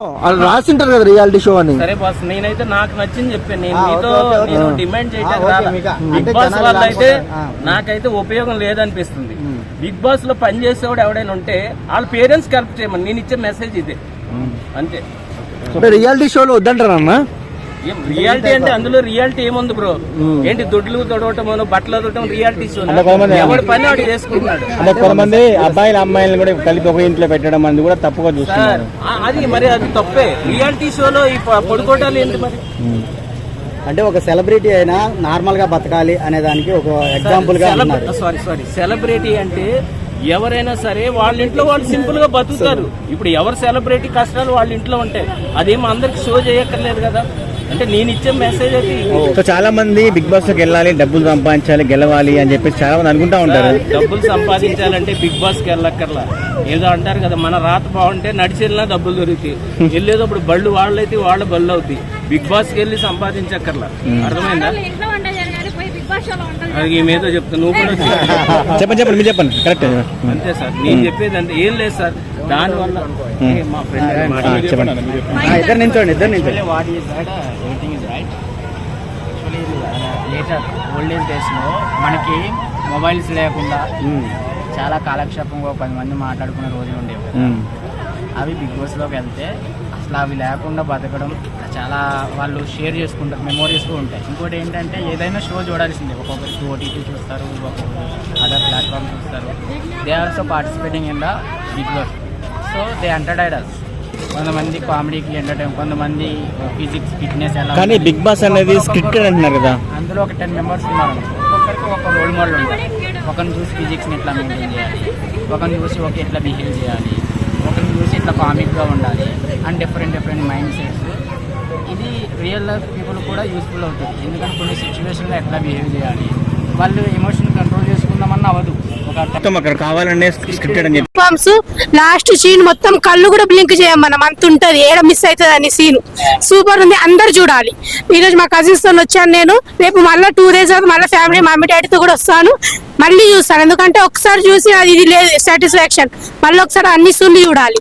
వాళ్ళు రాసింటారు కదా reality show అని. సరే బాస్ నేనైతే నాకు నచ్చింది చెప్పాను నేను మీతో నేను. డిమాండ్. మీకు- బిగ్ బాస్ వల్ల అయితే. నాకైతే ఉపయోగం లేదనిపిస్తుంది. బిగ్ బాస్లో పని చేసేవాడు ఎవడైనా ఉంటే వాళ్ళ పేరెంట్స్ కరెక్ట్ చేయమని. నేను ఇచ్చే మెసేజ్ ఇదే. అంతే. రియాలిటీ షోలో వద్దంటారా అన్న? రియాలిటీ అంటే అందులో రియాలిటీ ఏముంది బ్రో ఏంటి దొడ్లు తొడవటం బట్టలు తొడవటం రియాలిటీ షో అంటే కొంతమంది- ఎవడి పని వాడు చేసుకుంటున్నాడు? కొంతమంది అబ్బాయిలు అమ్మాయిలను కూడా కలిపి ఒక ఇంట్లో పెట్టడం అనేది కూడా తప్పుగా ఆ- అది మరి అది తప్పే. రియాలిటీ షోలో ఈ పడుకోవటాలు ఏంటి మరి? అంటే ఒక సెలబ్రిటీ అయినా నార్మల్గా బతకాలి అనే దానికి ఒక ఎగ్జాంపుల్గా సారీ సారీ సెలబ్రిటీ అంటే ఎవరైనా సరే వాళ్ళ ఇంట్లో వాళ్ళు సింపుల్గా బతుకుతారు. ఇప్పుడు ఎవరు సెలబ్రిటీ కష్టాలు వాళ్ళ ఇంట్లో ఉంటాయి? అదేమో అందరికి షో చేయక్కర్లేదు కదా? అంటే నేను ఇచ్చే మెసేజ్ అయితే. సో చాలా మంది బిగ్ బాస్లోకి వెళ్ళాలి డబ్బులు సంపాదించాలి గెలవాలి అని చెప్పేసి చాలా మంది అనుకుంటా ఉంటారు. డబ్బులు సంపాదించాలంటే బిగ్ బాస్కి వెళ్ళక్కర్లా. ఏదో అంటారు కదా మన రాత బాగుంటే నడిచి వెళ్ళినా డబ్బులు దొరుకుతాయి. వెళ్ళేటప్పుడు బళ్ళు వాళ్ళైతే వాళ్ళ బళ్ళు అవుతాయి. బిగ్ బాస్కి వెళ్ళి సంపాదించక్కర్లా. అర్థమైందా? అది ఈ మీద చెప్తా నువ్వు కూడా చెప్పండి చెప్పండి మీరు చెప్పండి. కరెక్ట్ అంతే సార్ నేను చెప్పేది అంతే. ఏం లేదు సార్ దానివల్ల ఏ, మా ఫ్రెండ్ చెప్పండి ఇద్దరు నించోండి ఇద్దరు నించోండి. What is right everything is right actually later old age డేస్లో మనకి మొబైల్స్ లేకుండా చాలా కాలక్షేపంగా పది మంది మాట్లాడుకునే రోజులు ఉండేవి కదా. అవి బిగ్ బాస్లోకి వెళ్తే అసలు అవి లేకుండా బతకడం చాలా వాళ్ళు షేర్ చేసుకుంటారు మెమోరీస్ ఉంటాయి. ఇంకోటి ఏంటంటే ఏదైనా షో చూడాల్సిందే. ఒక్కొక్కరికి ఓటీటీ చూస్తారు ఒక్కొక్కరు అదర్ ప్లాట్ఫామ్ చూస్తారు. They also participating in the big boss so they entertained us కొంతమంది కామెడీకి ఎంటర్టైన్ కొంతమంది ఫిజిక్స్ ఫిట్నెస్ ఎలా కానీ. బిగ్ బాస్ అనేది స్క్రిప్టెడ్ అంటున్నారు కదా. అందులో ఒక టెన్ మెంబర్స్ ఉన్నారు. ఒక్కొక్కరికి ఒక రోల్ మోడల్ ఉంటారు. ఒకరిని చూసి ఫిజిక్స్ని ఎట్లా మెయింటైన్ చేయాలి? ఒకరిని చూసి ఒక ఎట్లా బిహేవ్ చేయాలి? చూసి ఇట్లా కామిక్గా ఉండాలి and different different mind sets ఇది రియల్ లైఫ్ పీపుల్ కూడా యూస్ఫుల్ అవుతుంది. ఎందుకంటే కొన్ని సిచ్యువేషన్లో ఎట్లా బిహేవ్ చేయాలి? వాళ్ళు ఎమోషన్ కంట్రోల్ చేసుకుందామన్నా అవ్వదు. అక్కడ కావాలనే స్క్రిప్టెడ్ అని చెప్పి. లాస్ట్ సీన్ మొత్తం కళ్ళు కూడా బ్లింక్ చేయం మనం అంత ఉంటది ఏడ మిస్ అవుతుంది అని సీన్ సూపర్ ఉంది అందరు చూడాలి. ఈ రోజు మా కజిన్స్తో వచ్చాను నేను రేపు మళ్ళీ టూ డేస్ తర్వాత మళ్ళీ ఫ్యామిలీ మమ్మీ డాడీతో కూడా వస్తాను. మళ్ళీ చూస్తాను ఎందుకంటే ఒకసారి చూసి అది ఇది లేదు సాటిస్ఫాక్షన్ మళ్ళీ ఒకసారి అన్ని సూన్లు చూడాలి.